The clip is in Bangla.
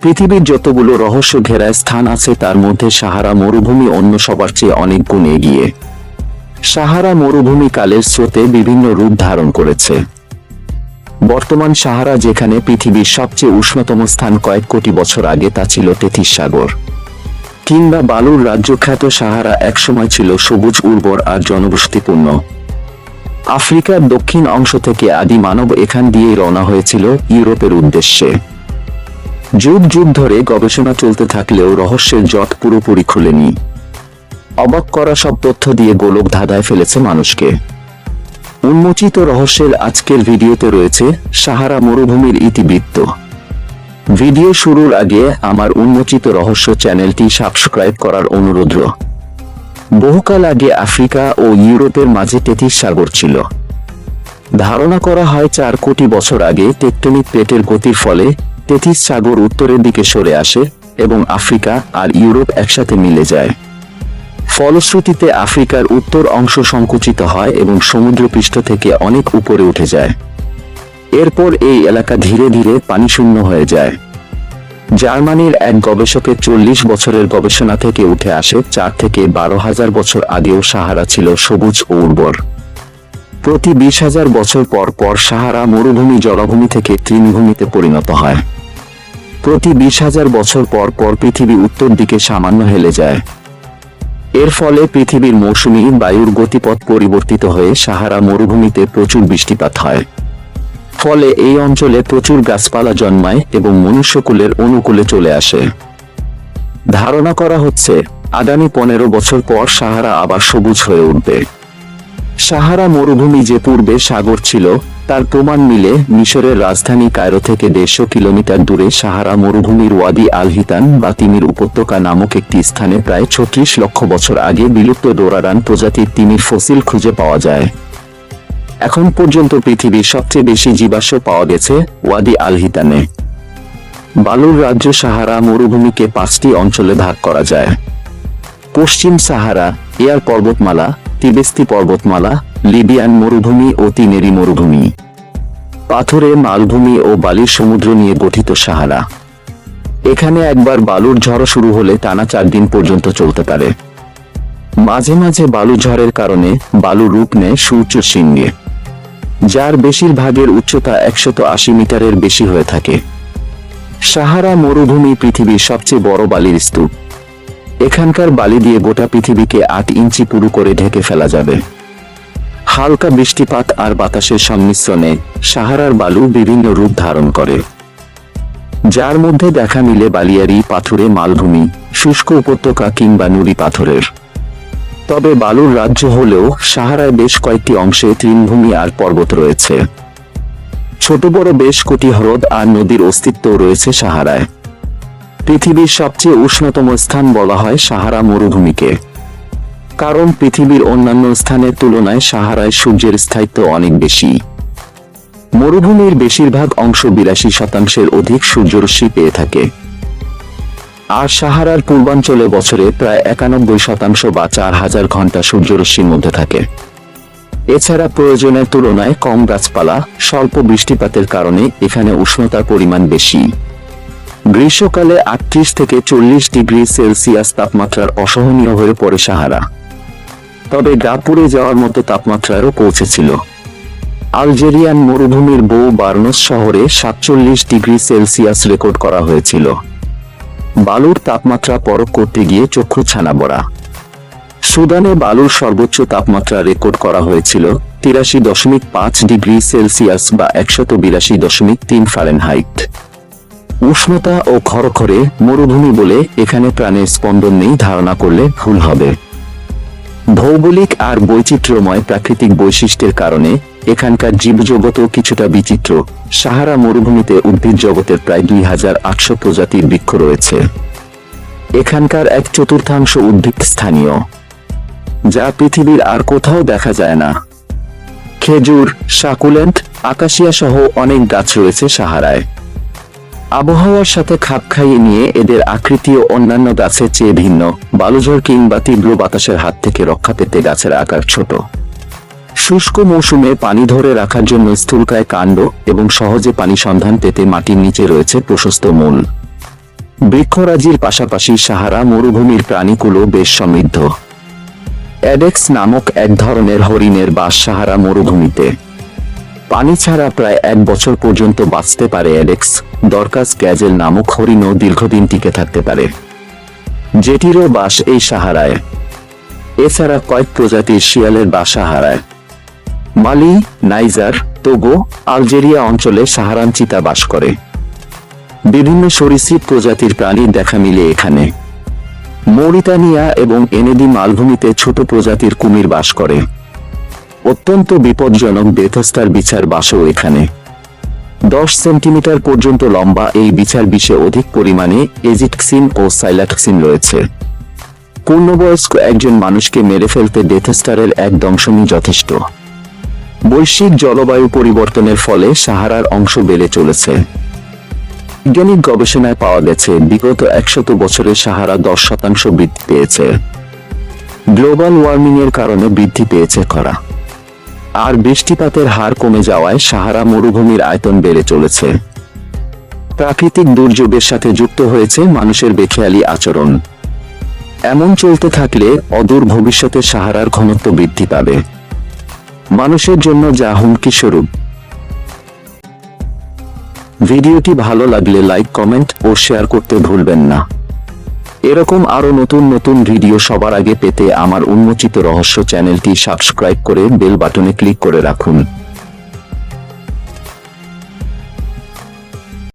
পৃথিবীর যতগুলো রহস্য ঘেরায় স্থান আছে, তার মধ্যে সাহারা মরুভূমি অন্য সবার চেয়ে অনেক গুণ এগিয়ে। সাহারা মরুভূমি কালের স্রোতে বিভিন্ন রূপ ধারণ করেছে। বর্তমান সাহারা, যেখানে পৃথিবীর সবচেয়ে উষ্ণতম স্থান কয়েক কোটি বছর আগে, তা ছিল তেথিস সাগর কিংবা বালুর রাজ্যখ্যাত সাহারা একসময় ছিল সবুজ, উর্বর আর জনবসতিপূর্ণ। আফ্রিকার দক্ষিণ অংশ থেকে আদি মানব এখান দিয়েই রওনা হয়েছিল ইউরোপের উদ্দেশ্যে। যুগ যুগ ধরে গবেষণা চলতে থাকলেও রহস্যের জট পুরোপুরি খুলেনি। অবাক করা সব তথ্য দিয়ে গোলক ধাঁধায় ফেলেছে মানুষকে। উন্মোচিত রহস্যের আজকের ভিডিওতে রয়েছে সাহারা মরুভূমির ইতিবৃত্ত। ভিডিও শুরুর আগে আমার উন্মোচিত রহস্য চ্যানেলটি সাবস্ক্রাইব করার অনুরোধ। বহুকাল আগে আফ্রিকা ও ইউরোপের মাঝে তেথিস সাগর ছিল। ধারণা করা হয় চার কোটি বছর আগে টেকটনিক প্লেটের গতির ফলে তেথিস সাগর উত্তরের দিকে সরে আসে এবং আফ্রিকা আর ইউরোপ একসাথে মিলে যায়। ফলশ্রুতিতে আফ্রিকার উত্তর অংশ সংকুচিত হয় এবং সমুদ্রপৃষ্ঠ থেকে অনেক উপরে উঠে যায়। এরপর এই এলাকা ধীরে ধীরে পানিশূন্য হয়ে যায়। জার্মানির এক গবেষকের চল্লিশ বছরের গবেষণা থেকে উঠে আসে, চার থেকে বারো হাজার বছর আগেও সাহারা ছিল সবুজ ও উর্বর। প্রতি বিশ হাজার বছর পর পর সাহারা মরুভূমি, জলাভূমি থেকে তৃণভূমিতে পরিণত হয়। প্রতি বিশ হাজার বছর পর পর পৃথিবী উত্তর দিকে সামান্য হেলে যায়। এর ফলে পৃথিবীর মৌসুমী বায়ুর গতিপথ পরিবর্তিত হয়ে সাহারা মরুভূমিতে প্রচুর বৃষ্টিপাত হয়। ফলে এই অঞ্চলে প্রচুর গাছপালা জন্মায় এবং মনুষ্যকুলের অনুকূলে চলে আসে। ধারণা করা হচ্ছে, আগামী পনেরো বছর পর সাহারা আবার সবুজ হয়ে উঠবে। সাহারা মরুভূমি যে পূর্বে সাগর ছিল, তার প্রমাণ মিলে মিশরের রাজধানী কায়রো থেকে দেড়শো কিলোমিটার দূরে সাহারা মরুভূমির ওয়াদি আলহিতান বা তিমির উপত্যকা নামক একটি স্থানে প্রায় ছত্রিশ লক্ষ বছর আগে বিলুপ্ত ডোরারান প্রজাতির তিমির ফসিল খুঁজে পাওয়া যায়। এখন পর্যন্ত পৃথিবীর সবচেয়ে বেশি জীবাশ্ম পাওয়া গেছে ওয়াদি আলহিতানে। বালুর রাজ্য সাহারা মরুভূমিকে পাঁচটি অঞ্চলে ভাগ করা যায়। পশ্চিম সাহারা, এয়ার পর্বতমালা তিবেস্তি পর্বতমালা, লিবিয়ান মরুভূমি ও তিনেরি মরুভূমি। পাথরে মালভূমি ও বালির সমুদ্র নিয়ে গঠিত সাহারা এখানে একবার বালুর ঝড় শুরু হলে টানা চার দিন পর্যন্ত চলতে পারে। মাঝে মাঝে বালু ঝড়ের কারণে বালু রূপ নেয় সূর্য সিংহে যার বেশিরভাগের উচ্চতা একশত আশি মিটারের বেশি হয়ে থাকে। সাহারা মরুভূমি পৃথিবীর সবচেয়ে বড় বালির স্তূপ। এখানকার বালি দিয়ে গোটা পৃথিবীকে আট ইঞ্চি পুরু করে ঢেকে ফেলা যাবে। হালকা বৃষ্টিপাত আর বাতাসের সংমিশ্রণে সাহারার বালু বিভিন্ন রূপ ধারণ করে। যার মধ্যে দেখা মিলে বালিয়ারি পাথুরে মালভূমি, শুষ্ক উপত্যকা কিংবা নুড়ি পাথরের। তবে বালুর রাজ্য হলেও সাহারায় বেশ কয়েকটি অংশে তৃণভূমি আর পর্বত রয়েছে। ছোট বড় বেশ কোটি হ্রদ আর নদীর অস্তিত্ব রয়েছে সাহারায়। পৃথিবীর সবচেয়ে উষ্ণতম স্থান বলা হয় সাহারা মরুভূমিকে। কারণ পৃথিবীর অন্যান্য স্থানের তুলনায় সাহারায় সূর্যের স্থায়িত্ব অনেক বেশি। মরুভূমির বেশিরভাগ অংশ বিরাশি শতাংশের অধিক সূর্যরশ্মি পেয়ে থাকে। আর সাহারার পূর্বাঞ্চলে বছরে প্রায় একানব্বই শতাংশ বা চার হাজার ঘণ্টা সূর্যরশ্মির মধ্যে থাকে। এছাড়া প্রয়োজনের তুলনায় কম গাছপালা, স্বল্প বৃষ্টিপাতের কারণে এখানে উষ্ণতার পরিমাণ বেশি। গ্রীষ্মকালে আটত্রিশ থেকে চল্লিশ ডিগ্রি সেলসিয়াস তাপমাত্রার অসহনীয় হয়ে পড়ে সাহারা। তবে গা পুড়ে যাওয়ার মতো তাপমাত্রারও পৌঁছেছিল। আলজেরিয়ান মরুভূমির বউ বার্নস শহরে সাতচল্লিশ ডিগ্রি সেলসিয়াস রেকর্ড করা হয়েছিল। বালুর তাপমাত্রা পরখ করতে গিয়ে চক্ষু ছানা বড়া সুদানে বালুর সর্বোচ্চ তাপমাত্রা রেকর্ড করা হয়েছিল তিরাশি দশমিক পাঁচ ডিগ্রি সেলসিয়াস বা একশত বিরাশি দশমিক তিন ফারেনহাইট। উষ্ণতা ও খরখরে মরুভূমি বলে এখানে প্রাণের স্পন্দন নেই ধারণা করলে ভুল হবে। ভৌগোলিক আর বৈচিত্র্যময় প্রাকৃতিক বৈশিষ্ট্যের কারণে এখানকার জীবজগতও কিছুটা বিচিত্র। সাহারা মরুভূমিতে উদ্ভিদ জগতের প্রায় দুই হাজার আটশো প্রজাতির বৃক্ষ রয়েছে। এখানকার এক চতুর্থাংশ উদ্ভিদ স্থানীয়, যা পৃথিবীর আর কোথাও দেখা যায় না। খেজুর, সাকুলেন্ট আকাশিয়া সহ অনেক গাছ রয়েছে সাহারায়। আবহাওয়ার সাথে খাপ খাইয়ে নিয়ে এদের আকৃতি ও অন্যান্য গাছের চেয়ে ভিন্ন। বালুঝড় কিংবা তীব্র বাতাসের হাত থেকে রক্ষা পেতে গাছের আকার ছোট। শুষ্ক মৌসুমে পানি ধরে রাখার জন্য স্থূলকায় কাণ্ড এবং সহজে পানি সন্ধান পেতে মাটির নিচে রয়েছে প্রশস্ত মূল। বৃক্ষরাজির পাশাপাশি সাহারা, মরুভূমির প্রাণীকুলো বেশ সমৃদ্ধ। অ্যাডেক্স নামক এক ধরনের হরিণের বাস সাহারা মরুভূমিতে। পানি ছাড়া প্রায় এক বছর পর্যন্ত বাঁচতে পারে অ্যাডেক্স দরকাস গ্যাজেল নামক হরিণও দীর্ঘদিন টিকে থাকতে পারে। যেটিরও বাস এই সাহারায়। এছাড়া কয়েক প্রজাতির শিয়ালের বাসা হারায় মালি, নাইজার, তোগো, আলজেরিয়া অঞ্চলে সাহারান চিতা বাস করে। বিভিন্ন সরীসৃপ প্রজাতির প্রাণীর দেখা মিলে এখানে। মৌরিতানিয়া এবং এনেদি মালভূমিতে ছোট প্রজাতির কুমির বাস করে। অত্যন্ত বিপজ্জনক বেথস্তার বিচার বাসও এখানে। দশ সেন্টিমিটার পর্যন্ত লম্বা এই বিচার বিষে অধিক পরিমাণে এজিটক্সিন ও সাইলাটক্সিন রয়েছে। পূর্ণবয়স্ক একজন মানুষকে মেরে ফেলতে ডেথস্টারের এক দংশনই যথেষ্ট। বৈশ্বিক জলবায়ু পরিবর্তনের ফলে সাহারার অংশ বেড়ে চলেছে। বৈজ্ঞানিক গবেষণায় পাওয়া গেছে, বিগত একশত বছরে সাহারা দশ শতাংশ বৃদ্ধি পেয়েছে। গ্লোবাল ওয়ার্মিং এর কারণে বৃদ্ধি পেয়েছে খরা। আর বৃষ্টিপাতের হার কমে যাওয়ায় সাহারা মরুভূমির আয়তন বেড়ে চলেছে। প্রাকৃতিক দুর্যোগের সাথে যুক্ত হয়েছে মানুষের বেখেয়ালি আচরণ। এমন চলতে থাকলে অদূর ভবিষ্যতে সাহারার ঘনত্ব বৃদ্ধি পাবে। মানুষের জন্য যা হুমকি স্বরূপ। ভিডিওটি ভালো লাগলে লাইক, কমেন্ট ও শেয়ার করতে ভুলবেন না। এরকম আরও নতুন নতুন ভিডিও সবার আগে পেতে আমার উন্মোচিত রহস্য চ্যানেলটি সাবস্ক্রাইব করে বেল বাটনে ক্লিক করে রাখুন।